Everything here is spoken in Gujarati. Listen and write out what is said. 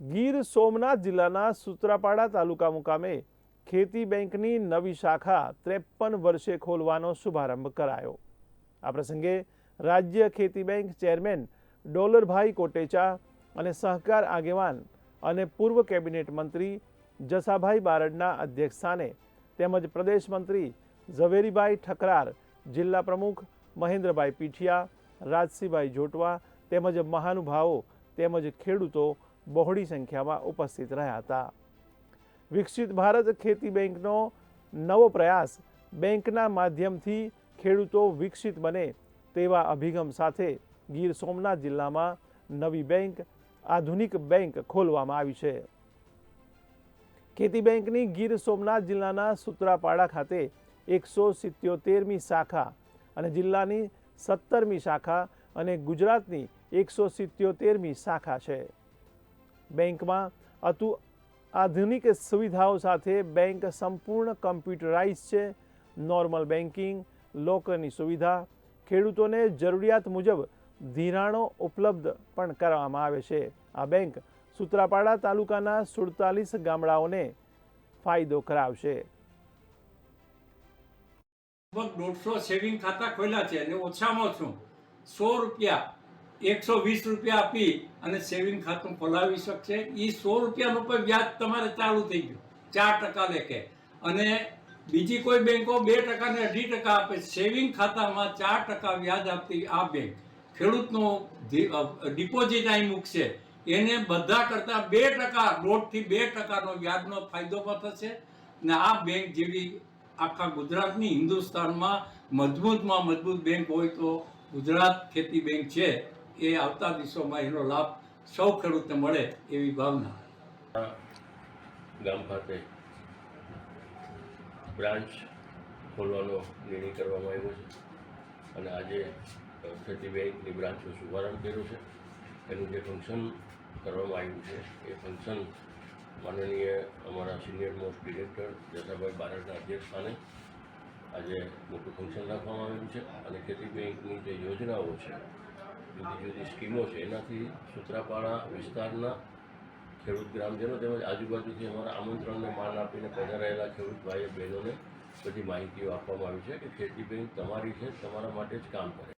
ગીર સોમનાથ જિલ્લાના સુત્રાપાડા તાલુકા મુકામે ખેતી બેંકની નવી શાખા ત્રેપન વર્ષે ખોલવાનો શુભારંભ કરાયો. આ પ્રસંગે રાજ્ય ખેતી બેંક ચેરમેન ડોલરભાઈ કોટેચા અને સહકાર આગેવાન અને પૂર્વ કેબિનેટ મંત્રી જસાભાઈ બારડના અધ્યક્ષસ્થાને તેમજ પ્રદેશ મંત્રી ઝવેરીભાઈ ઠકરાર, જિલ્લા પ્રમુખ મહેન્દ્રભાઈ પીઠિયા, રાજસીભાઈ જોટવા તેમજ મહાનુભાવો તેમજ ખેડૂતો બહોળી સંખ્યામાં ઉપસ્થિત રહ્યા હતા. વિકસિત ભારત ખેતી બેંકનો નવો પ્રયાસ બેંકના માધ્યમથી ખેડૂતો વિકસિત બને તેવા અભિગમ સાથે ગીર સોમનાથ જિલ્લામાં નવી બેંક, આધુનિક બેંક ખોલવામાં આવી છે. ખેતી બેંકની ગીર સોમનાથ જિલ્લાના સૂત્રાપાડા ખાતે એકસો સિત્યોતેરમી શાખા અને જિલ્લાની સત્તરમી શાખા અને ગુજરાતની એકસો સિત્યોતેરમી શાખા છે. બેંકમાં. અતુ આધુનિક સુવિધાઓ સાથે બેંક સંપૂર્ણ કમ્પ્યુટરાઇઝ છે. નોર્મલ બેન્કિંગ લોકરની સુવિધા, ખેડૂતોને જરૂરિયાત મુજબ ધિરાણો ઉપલબ્ધ પણ કરવામાં આવે છે. આ બેંક સુત્રાપાડા તાલુકાના સુડતાલીસ ગામડાઓને ફાયદો કરાવશે. લગભગ દોઢસો સેવિંગ ખાતા ખોલ્યા છે અને ઓછામાં ઓછું સો રૂપિયા એકસો વીસ રૂપિયા આપી અને સેવિંગ ખાતું ખોલાવી શકશે. એ સો રૂપિયાનું પણ વ્યાજ તમારે ચાલુ થઈ ગયું. ચાર ટકા લેખે અને બીજી કોઈ બેંકો બે ટકા ને અઢી ટકા આપે. સેવિંગ ખાતામાં ચાર ટકા વ્યાજ આપતી આ બેંક. ખેડૂતનું ડિપોઝિટ અહીં મૂકશે. એને બધા કરતાં બે ટકા, દોઢથી બે ટકાનો વ્યાજનો ફાયદો પણ થશે. ને આ બેંક જેવી આખા ગુજરાતની હિન્દુસ્તાનમાં મજબૂતમાં મજબૂત બેંક હોય તો ગુજરાત ખેતી બેંક છે. એ આવતા દિવસોમાં એનો લાભ સૌ ખેડૂતને મળે એવી ભાવના. ગામ ખાતે બ્રાન્ચ ખોલવાનો નિર્ણય કરવામાં આવ્યો છે. અને આજે ખેતી બેંકની બ્રાન્ચનો શુભારંભ કર્યો છે. એનું જે ફંક્શન કરવામાં આવ્યું છે, એ ફંક્શન માનનીય અમારા સિનિયર મોસ્ટ ડિરેક્ટર જસાભાઈ બારડના અધ્યક્ષસ્થાને આજે મોટું ફંક્શન રાખવામાં આવ્યું છે. અને ખેતી બેંકની જે યોજનાઓ છે જુદી જુદી સ્કીમો છે. એનાથી સુત્રાપાડા વિસ્તારના ખેડૂત ગ્રામજનો તેમજ આજુબાજુથી અમારા આમંત્રણને માન આપીને પધારેલા ખેડૂત ભાઈઓ બહેનોને બધી માહિતીઓ આપવામાં આવી છે કે ખેતી બેંક તમારી છે, તમારા માટે જ કામ કરે.